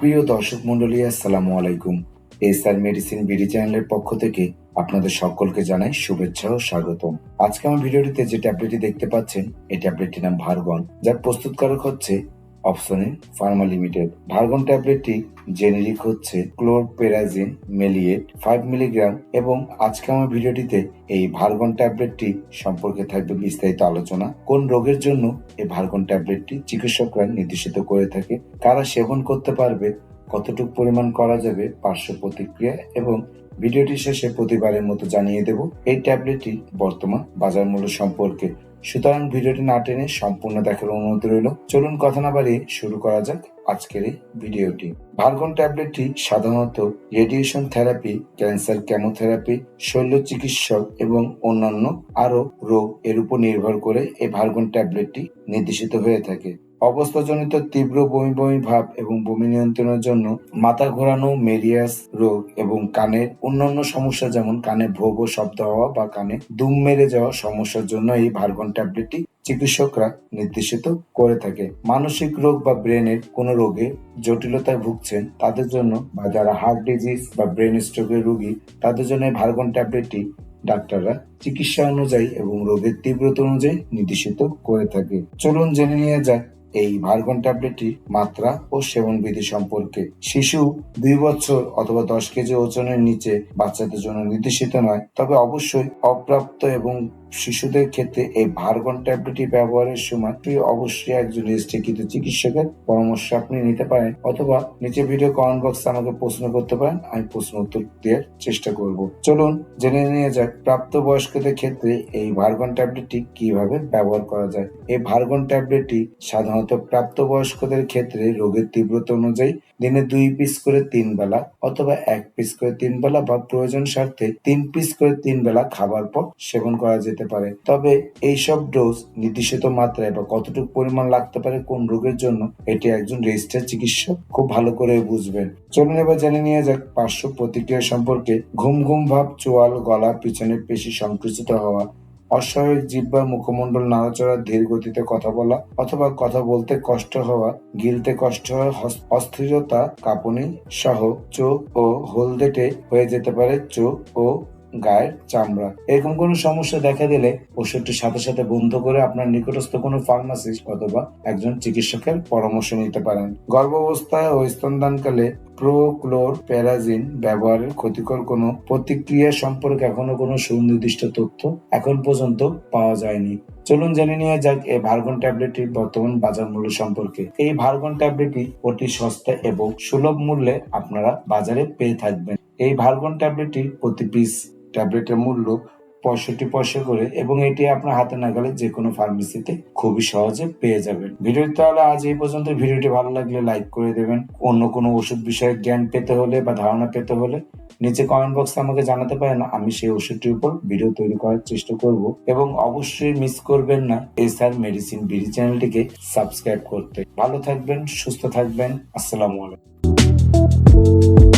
সুপ্রিয় দর্শক মন্ডলী আসসালামু আলাইকুম। এস আর মেডিসিন বিডি চ্যানেলের পক্ষ থেকে আপনাদের সকলকে জানাই শুভেচ্ছা ও স্বাগতম। আজকে আমার ভিডিওটিতে যে ট্যাবলেটটি দেখতে পাচ্ছেন, এই ট্যাবলেটটির নাম ভারগন যার প্রস্তুতকারক হচ্ছে অপশনিন ফার্মা লিমিটেড। ভার্গন ট্যাবলেটটি জেনেরিক হচ্ছে ক্লোরপেরাজিন মেলিয়েট ফাইভ মিলিগ্রাম এবং আজকে আমার ভিডিওটিতে এই ভার্গন ট্যাবলেটটি সম্পর্কে থাকবে বিস্তারিত আলোচনা। কোন রোগের জন্য এই ভার্গন ট্যাবলেটটি চিকিৎসকরা নির্দেশিত করে থাকে, কারা সেবন করতে পারবে, কতটুকু পরিমাণ করা যাবে, পার্শ্ব প্রতিক্রিয়া এবং ভিডিওটি শেষে প্রতিবারের মতো জানিয়ে দেব, এই ট্যাবলেটটি বর্তমান বাজার মূল্য সম্পর্কে সুতরাং ভিডিওটি না টেনে সম্পূর্ণ দেখার অনুমতি রইল। চলুন কথা না বাড়িয়ে শুরু করা যাক আজকের এই ভিডিওটি। ভার্গন ট্যাবলেটটি সাধারণত রেডিয়েশন থেরাপি, ক্যান্সার কেমোথেরাপি, শল্য চিকিৎসক এবং অন্যান্য আরও রোগ এর উপর নির্ভর করে এই ভার্গন ট্যাবলেটটি নির্দেশিত হয়ে থাকে। অবস্থাজনিত তীব্র বমি বমি ভাব এবং বমি নিয়ন্ত্রণের জন্য মাথা ঘোরানো, মেরিয়াস রোগ এবং কানের অন্যান্য সমস্যা যেমন কানে ভো ভো শব্দ হওয়া বা কানে দুম মেরে যাওয়া সমস্যার জন্য এই ভার্গন ট্যাবলেটটি চিকিৎসকরা নির্দেশিত করে থাকে। মানসিক রোগ বা ব্রেনের কোনো রোগে জটিলতায় ভুগছেন তাদের জন্য বা যারা হার্ট ডিজিজ বা ব্রেন স্ট্রোকের রোগী, তাদের জন্য এই ভার্গন ট্যাবলেটটি ডাক্তাররা চিকিৎসা অনুযায়ী এবং রোগের তীব্রতা অনুযায়ী নির্দেশিত করে থাকে। চলুন জেনে নিয়ে যাক এই ভার্গন ট্যাবলেটটি মাত্রা ও সেবন বিধি সম্পর্কে। শিশু দুই বছর অথবা দশ কেজি ওজনের নিচে বাচ্চাদের জন্য নির্দেশিত নয়, তবে অবশ্যই অপ্রাপ্ত এবং শিশুদের ক্ষেত্রে এই ভার্গন ট্যাবলেটটি ব্যবহারের সময় অবশ্যই একজন রেজিস্ট্রিকৃত চিকিৎসকের পরামর্শ আপনি নিতে পারেন অথবা নিচে ভিডিও কমেন্ট বক্সে আমাকে প্রশ্ন করতে পারেন, আমি প্রশ্ন উত্তর দেওয়ার চেষ্টা করব। চলুন জেনে নিয়ে যাক প্রাপ্ত বয়স্কদের ক্ষেত্রে এই ভার্গন ট্যাবলেটটি কীভাবে ব্যবহার করা যায়। এই ভার্গন ট্যাবলেটটি সাধারণত প্রাপ্ত বয়স্কদের ক্ষেত্রে রোগের তীব্রতা অনুযায়ী দিনে দুই পিস করে তিন বেলা অথবা এক পিস করে তিন বেলা বা প্রয়োজন স্বার্থে তিন পিস করে তিন বেলা খাবার পর সেবন করা যেতে পারে। তবে এইসব ডোজ নির্দিষ্ট মাত্রায় বা কতটুকু পরিমাণ লাগতে পারে কোন রোগের জন্য এটি একজন রেজিস্টার চিকিৎসক খুব ভালো করে বুঝবেন। চলুন এবার জেনে নিয়ে যাক পার্শ্ব প্রতিক্রিয়া সম্পর্কে ঘুম ঘুম ভাব, চোয়াল গলা পিছনের পেশি সংকুচিত হওয়া অস্বাভাবিক জিহ্বা, মুখমণ্ডল নাড়াচড়া, ধীর গতিতে কথা বলা অথবা কথা বলতে কষ্ট হওয়া, গিলতে কষ্ট হওয়া অস্থিরতা কাঁপুনি সহ চোখ ও হলদেটে হয়ে যেতে পারে চোখ ও গায়ের চামড়া। এরকম কোনো সমস্যা দেখা দিলে ওষুধটি সাথে সাথে বন্ধ করে আপনার নিকটস্থ কোনো ফার্মাসিস্ট অথবা একজন চিকিৎসকের পরামর্শ নিতে পারেন। গর্ভাবস্থায় ও স্তনদানকালে প্রোক্লোর প্যারাজিন ব্যবহারের ক্ষতিকর কোনো প্রতিক্রিয়া সম্পর্কে এখনও কোনো সুনির্দিষ্ট তথ্য এখন পর্যন্ত পাওয়া যায়নি। চলুন জেনে নিয়ে যাক এই ভার্গন ট্যাবলেটটির বর্তমান বাজার মূল্য সম্পর্কে। এই ভার্গন ট্যাবলেটটি অতি সস্তা এবং সুলভ মূল্যে আপনারা বাজারে পেয়ে থাকবেন। এই ভার্গন ট্যাবলেটটি প্রতি পিস ট্যাবলেটের মূল্য পঁয়ষট্টি পয়সা করে এবং এটি আপনার হাতে নাগালে যে কোনো ফার্মেসিতে খুবই সহজে পেয়ে যাবেন। ভিডিওটি তাহলে আজ এই পর্যন্ত। ভিডিওটি ভালো লাগলে লাইক করে দেবেন। অন্য কোনো ওষুধ বিষয়ে জ্ঞান পেতে হলে বা ধারণা পেতে হলে নিচে কমেন্ট বক্সে আমাকে জানাতে পারেন। আমি সেই ওষুধটির উপর ভিডিও তৈরি করার চেষ্টা করব এবং অবশ্যই মিস করবেন না এস আর মেডিসিন বিডি চ্যানেলটিকে সাবস্ক্রাইব করতে। ভালো থাকবেন, সুস্থ থাকবেন। আসসালামু আলাইকুম।